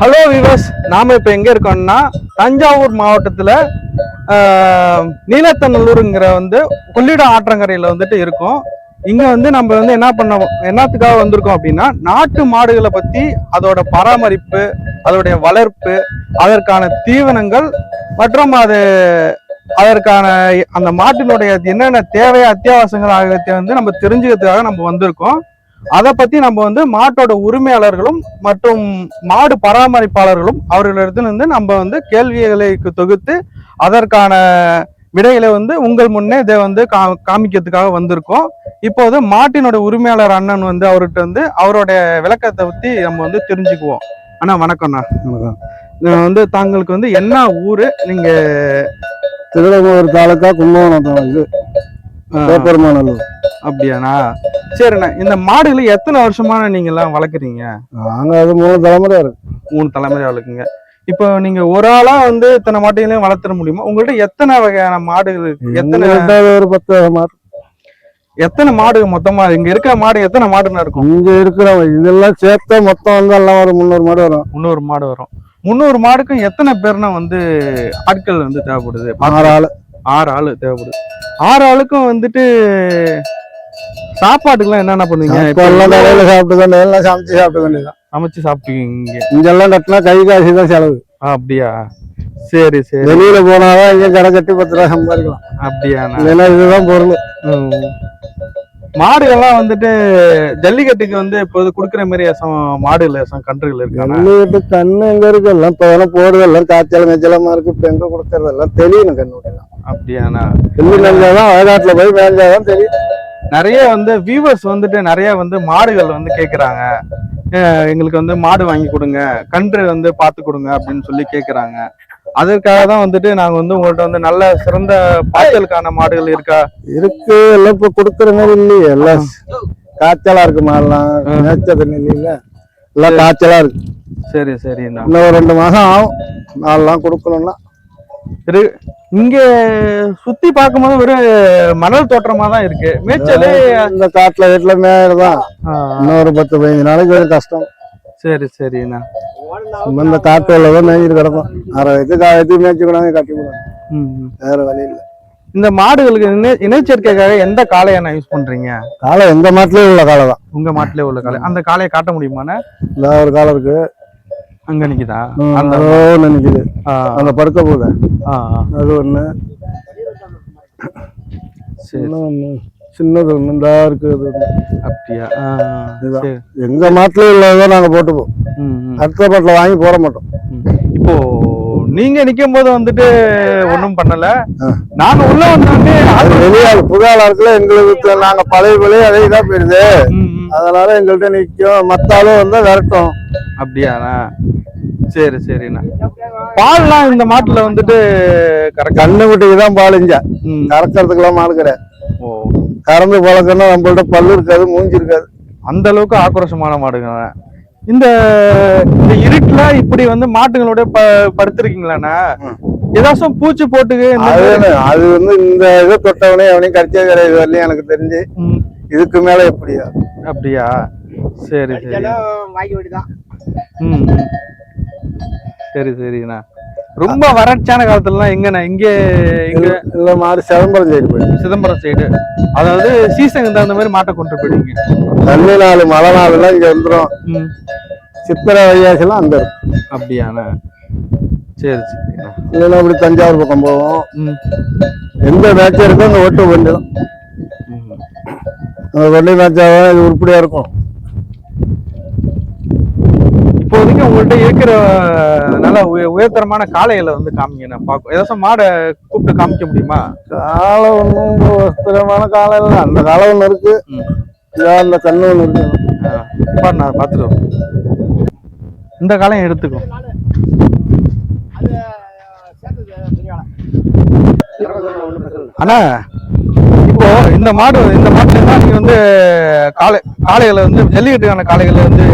Hello விவஸ் நாம இப்ப எங்க இருக்கோம்னா தஞ்சாவூர் மாவட்டத்துல நீலத்தநல்லூருங்கிற வந்து கொள்ளிடம் ஆற்றங்கரையில வந்துட்டு இருக்கோம். இங்க வந்து நம்ம வந்து என்ன பண்ண என்னத்துக்காக வந்திருக்கோம் அப்படின்னா நாட்டு மாடுகளை பத்தி அதோட பராமரிப்பு அதோடைய வளர்ப்பு அதற்கான தீவனங்கள் மற்றும் அது அதற்கான அந்த மாட்டினுடைய என்னென்ன தேவை அத்தியாவசியங்கள் ஆகியவற்றை வந்து நம்ம தெரிஞ்சுக்கிறதுக்காக நம்ம வந்திருக்கோம். அதை பத்தி நம்ம வந்து மாட்டோட உரிமையாளர்களும் மற்றும் மாடு பராமரிப்பாளர்களும் அவர்களிடத்திலிருந்து நம்ம வந்து கேள்விகளை தொகுத்து அதற்கான விடைகளை வந்து உங்கள் முன்னே இதை வந்து கா காமிக்கிறதுக்காக வந்திருக்கோம். இப்போது மாட்டினோட உரிமையாளர் அண்ணன் வந்து அவர்கிட்ட வந்து அவருடைய விளக்கத்தை பத்தி நம்ம வந்து தெரிஞ்சுக்குவோம். அண்ணா வணக்கம்ண்ணா வணக்கம். வந்து தாங்களுக்கு வந்து என்ன ஊரு? நீங்க திருடமூர் தாலுக்கா கும்பகோணம் இது. ஆ, பேப்பெருமாநல்லூர் அப்படியாண்ணா. சரிண்ணா இந்த மாடுகளை எத்தனை வருஷமா நீங்க எல்லாம் வளர்க்குறீங்க? நாங்க அது மூணு தலைமுறை இருக்கு. மூணு தலைமுறை வளர்க்குங்க இப்போ நீங்க ஒரு ஆளா வந்து இத்தனை மாட்டுகளையும் வளர்த்துற முடியுமா? உங்கள்ட்ட எத்தனை வகையான மாடுகள் இருக்கு? எத்தனை ஒரு பத்து மாடு. எத்தனை மாடு மொத்தமா? இங்க இருக்கிற மாடு எத்தனை மாடுன்னு இருக்கும்? இங்க இருக்கிற இதெல்லாம் சேர்த்தா மொத்தம் வந்து எல்லாம் ஒரு முந்நூறு மாடு வரும். முந்நூறு மாடு வரும். முந்நூறு மாடுக்கும் எத்தனை பேர்னா வந்து ஆட்கள் வந்து தேவைப்படுது? ஆறு ஆள். ஆறு ஆளு தேவைப்படுது. ஆறு ஆளுக்கும் வந்துட்டு சாப்பாட்டுக்கெல்லாம் என்னென்ன பண்ணுவீங்க? இப்போ எல்லாம் கடையில சாப்பிட்டு வேண்டிய எல்லாம் சமைச்சு சாப்பிட வேண்டியதுதான். சமைச்சு சாப்பிட்டுக்கீங்க இங்கெல்லாம் கட்டினா கை காசு தான் செலவு. அப்படியா? சரி சரி. வெளியில போனாதான் இங்க கடை கட்டி பத்து ரூபா சம்பாதிக்கலாம். அப்படியாண்ணா இல்லைன்னா இதுதான் பொருள். மாடுகள்லாம் வந்துட்டு ஜல்லிக்கட்டுக்கு வந்து இப்போது கொடுக்குற மாதிரி மாடுகள் கன்றுகள் இருக்காங்க கண்ணு கண்ணு எங்க இருக்கு? எல்லாம் இப்போ எல்லாம் காய்ச்சல் மெச்சலமா இருக்கு. இப்ப எங்க கொடுக்கறது எல்லாம் தெரியணும் கண்ணு அப்படியாண்ணா. எள்ளு மேஞ்சாதான் வயநாட்டுல போய் மேஞ்சாதான் தெரியும். நிறைய வந்து வியூவர்ஸ் வந்துட்டு நிறைய வந்து மாடுகள் வந்து கேக்குறாங்க. அஹ் எங்களுக்கு வந்து மாடு வாங்கி கொடுங்க. கன்று வந்து பார்த்து கொடுங்க அப்படின்னு சொல்லி கேக்குறாங்க. அதற்காக தான் வந்துட்டு நாங்க வந்து உங்கள்ட்ட வந்து நல்ல சிறந்த பாய்ச்சலுக்கான மாடுகள் இருக்கா? இருக்கு. எல்லாம் இப்ப கொடுக்குற மாதிரி இல்லையே. எல்லாம் காய்ச்சலா இருக்கு மாடலாம். மேய்ச்ச தண்ணி இல்லையில எல்லாம் காய்ச்சலா இருக்கு. சரி சரிண்ணா இன்னும் ஒரு ரெண்டு மாசம் ஆகும். நாளெல்லாம் கொடுக்கணும்னா. சரி இங்க சுத்தி பார்க்கும்போது ஒரு மணல் தோற்றமா தான் இருக்கு. மேய்ச்சலு இந்த காட்டுல வீட்டுல இன்னும் ஒரு பத்து பதினஞ்சு நாளைக்கு ஒரு கஷ்டம். சரி சரிண்ணா. இந்த காட்டு உள்ளதான் மேய்ச்சிட்டு கிடக்கும். அரை வயசு காய வச்சு மேய்ச்சி கூடாது கட்டி கூடாது ம், ம். வேற வழி இல்லை. இந்த மாடுகளுக்கு இணை இணைச்சேர்க்கைக்காக எந்த காளையை யூஸ் பண்றீங்க? காலை எங்க மாட்டுலயும் உள்ள காலை தான் உங்க மாட்டிலே உள்ள காளை. அந்த காளையை காட்ட முடியுமாண்ணே? இந்த ஒரு காலம் இருக்கு. அங்க நிக்குதா? அந்த ஆ, அந்த படுக்க ஆ. அது ஒண்ணு. சரி. இன்னும் ஒண்ணு. சின்னது ஒண்ணு. இந்த இருக்கு. அப்படியா. எங்க மாட்டுல உள்ளதான் நாங்க போட்டுப்போம். அடுத்த பாட்டில வாங்கி போட மாட்டோம். இப்போ நீங்க நிக்கும் போது வந்துட்டு ஒண்ணும் பண்ணல. நாங்க உள்ள வந்தோடனே அது வெளியாள் புதாளா இருக்குல்ல எங்களுக்கு நாங்க பழைய பழைய அதே தான் போயிருது. அதனால எங்கள்கிட்ட நிக்கும். மத்த ஆளும் வந்தா விரட்டும். அப்படியாண்ணா சரி சரிண்ணா. பால்லாம் இந்த மாட்டுல வந்துட்டு கண்ணு குட்டிக்கு தான் பாலிஞ்ச ம். கறக்கிறதுக்கெல்லாம் மாடு கிடையாது ஓ. கறந்து பழக்கம்னா நம்மள்ட்ட பல்லு இருக்காது மூஞ்சி இருக்காது. அந்த அளவுக்கு ஆக்ரோஷமான மாடுங்க இந்த இந்த இருட்டுல இப்படி வந்து மாட்டுங்களோட ப படுத்திருக்கீங்களாண்ணா ஏதாச்சும் பூச்சி போட்டுக்கு அது வந்து இந்த இதை தொட்டவனே அவனையும் கடிச்சே கிடையாது வரலையும் எனக்கு தெரிஞ்சு. இதுக்கு மேல எப்படியா? அப்படியா? சரி சரி. வாங்கி ம். சரி சரிண்ணா. ரொம்ப வறட்சியான காலத்துலலாம் எங்கண்ணா? இங்க இங்க இல்ல மாடு சிதம்பரம் சைடு போயிடும் சிதம்பரம் சைடு அதாவது சீசனுக்கு தகுந்த மாதிரி மாட்டை கொண்டு போயிடுங்க தண்ணி நாள் மழை நாள்லாம் இங்க வந்துடும் ம். சித்திரை வையாசெல்லாம் அங்க இருக்கும். அப்படியாண்ணா. சரி சரிண்ணா. இல்லைன்னா அப்படி தஞ்சாவூர் பக்கம் போவோம். ம். எந்த மேட்சம் இருக்கோ அங்க ஒட்டு வண்டி தான் ம். அந்த வண்டி மேட்சாக இது உருப்படியா இருக்கும். இப்போதைக்கு உங்கள்ட்ட இருக்கிற நல்ல உய- உயர்தரமான காளைகளை வந்து காமிங்க நான் பார்க்கும் ஏதாச்சும் மாடை கூப்பிட்டு காமிக்க முடியுமா? காலம் ஒன்றும் ஸ்திரமான காலம் இல்லை. அந்த காலம் ஒன்று இருக்கு. அந்த கண்ணு ஒன்று இருக்கு. பாரு நான் பார்த்துட்டு. இந்த காளையும் எடுத்துக்கோ. அது சேர்த்தது பெரிய வேலை அண்ணா இப்போ இந்த மாடு இந்த மாட்டுல தான் நீங்க வந்து காளை காளைகளை வந்து ஜல்லிக்கட்டுக்கான காளைகளை வந்து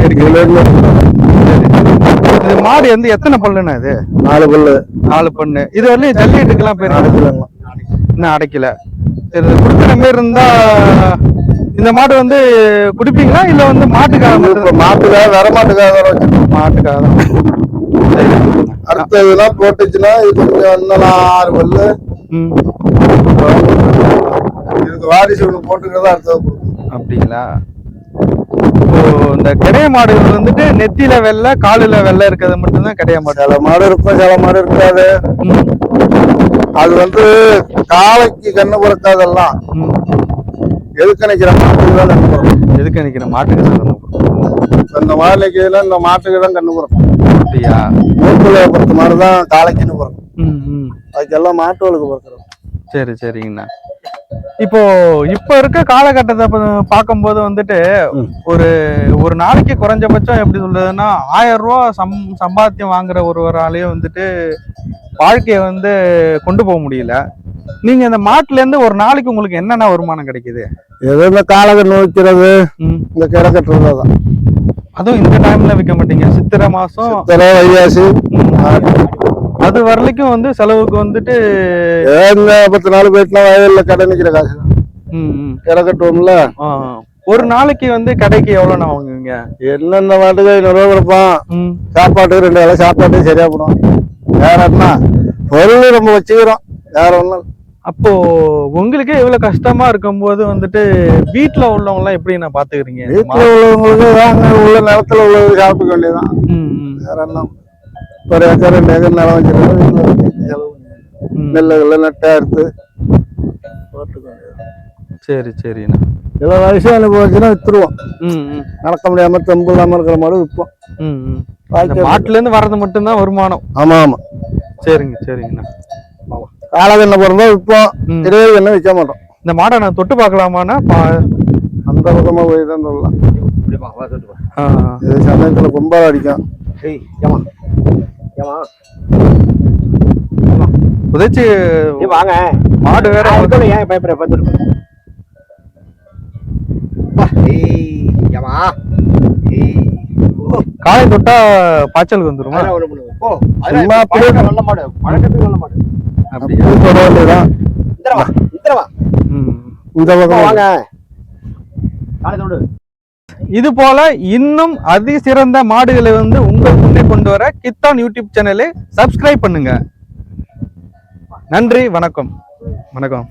இது மாடு வந்து எத்தனை பல்லுண்ணா இது? நாலு பல்லு. நாலு பண்ணு இது வரலையும் ஜல்லிக்கட்டுக்கெல்லாம் போய் அடைக்கலாங்களா இன்னும் அடைக்கல. இது குடுக்கிற மாதிரி இருந்தா இந்த மாடு வந்து குடிப்பீங்களா? இல்ல வந்து மாட்டுக்காக மாட்டுக்காக வர மாட்டுக்காக மாட்டுக்காக தான். அடுத்ததுலாம் போட்டுச்சுன்னா இது கொஞ்சம் இன்னும் ஆறு பல்லு. இதுக்கு வாரிசு ஒன்று போட்டுக்கிறதா அடுத்தது அப்படிங்களா? இப்போ இந்த கிடைய மாடுகள் வந்துட்டு நெத்தியில வெள்ளை காலுல வெள்ளை இருக்கிறது மட்டும்தான் கிடைய மாடு. சில மாடு இருக்கும் சில மாடு இருக்காது. அது வந்து காளைக்கு கண்ணு பிறக்காதெல்லாம். எதுக்கு நிக்கிற மாட்டுக்கு தான் கண்ணு பிறக்கும் எதுக்கு நிக்கிற மாட்டுக்கு சரணம் இப்ப இந்த மாடு நிக்கிறதுல இந்த மாட்டுக்கு தான் கண்ணு பிறக்கும் அப்படியா? மூக்குல பொறுத்த மாதிரி தான் காளைக்குன்னு பிறக்கும் அதுக்கெல்லாம் மாட்டுகளுக்கு பிறக்கிறோம் சரி சரிங்கண்ணா. இப்போ இப்ப இருக்க காலகட்டத்தை பார்க்கும்போது வந்துட்டு. ஒரு ஒரு நாளைக்கு குறைஞ்சபட்சம் எப்படி சொல்றதுன்னா ஆயிரம் ரூபா சம் சம்பாத்தியம் வாங்குற ஒருவராலேயே வந்துட்டு வாழ்க்கையை வந்து கொண்டு போக முடியல. நீங்க இந்த மாட்டுல இருந்து ஒரு நாளைக்கு உங்களுக்கு என்னென்ன வருமானம் கிடைக்குது? ஏதோ இந்த காலகன் நோக்கிறது. இந்த கிட கட்டுறது தான் அதுவும் இந்த டைம்ல விற்க மாட்டீங்க. சித்திரை மாசம் சித்திரை வைகாசி அது வரலைக்கும் வந்து செலவுக்கு வந்துட்டு பத்து நாள் போயிட்டுனா வயல்ல கடை நிக்கிற காசு. கிட கட்டுவோம்ல ஒரு நாளைக்கு வந்து கடைக்கு எவ்வளோண்ணா வாங்குவீங்க? என்னென்ன மாட்டுக்கு ஐநூறுரூவா கொடுப்பான். ம். சாப்பாட்டுக்கு ரெண்டு வேலை சாப்பாட்டுக்கு சரியா போடும். வேற என்ன? பொருள் நம்ம வச்சுக்கிறோம். வேற ஒன்றும் அப்போ உங்களுக்கே இவ்வளவு கஷ்டமா இருக்கும்போது வந்துட்டு வீட்ல உள்ளவங்க எல்லாம் எப்படி நான் பாத்துக்கிறீங்க? வீட்டுல உள்ளவங்களுக்கு வாங்க உள்ள நிலத்துல உள்ளது சாப்பிட்டுக்க ம், வேற என்ன? ஒரு ஏக்கர் ரெண்டு ஏக்கர் நிலம் வச்சிருக்கோம் வீட்டுல வச்சு செலவு. நெல்லுகளை நட்டா அறுத்து சரி சரிண்ணா. சில வயசு அனுபவிச்சுன்னா வித்துருவோம். ம், ம், நடக்க முடியாம தெம்பு இல்லாம இருக்கிற மாடு விற்போம். மாட்டுல இருந்து வர்றது மட்டும்தான் வருமானம். ஆமா ஆமா. சரிங்க சரிங்கண்ணா. காலகண்ணை பிறந்தா விற்போம். இருபது கண்ணை விற்க மாட்டோம். இந்த மாடை நான் தொட்டு பார்க்கலாமாண்ணா? அந்த பக்கமா போய் தான் சொல்லலாம் இது சமயத்துல கும்பல் அடிக்கும். வாங்க. மாடு வேற ஏன் பயப்படுற? காலை தொட்டா பாய்ச்சலுக்கு வந்துருமா? அப்படியே- நல்ல மாடு. பழக்கத்துக்கு நல்ல மாடு. அப்படியா இந்தரவா இந்தரவா. இந்த பக்கம் வாங்க. காலை தொடு. இது போல இன்னும் அதிசிறந்த மாடுகளை வந்து உங்கள் முன்னே கொண்டு வர கித்தான் யூடியூப் சேனலை சப்ஸ்கிரைப் பண்ணுங்க. நன்றி வணக்கம். வணக்கம்.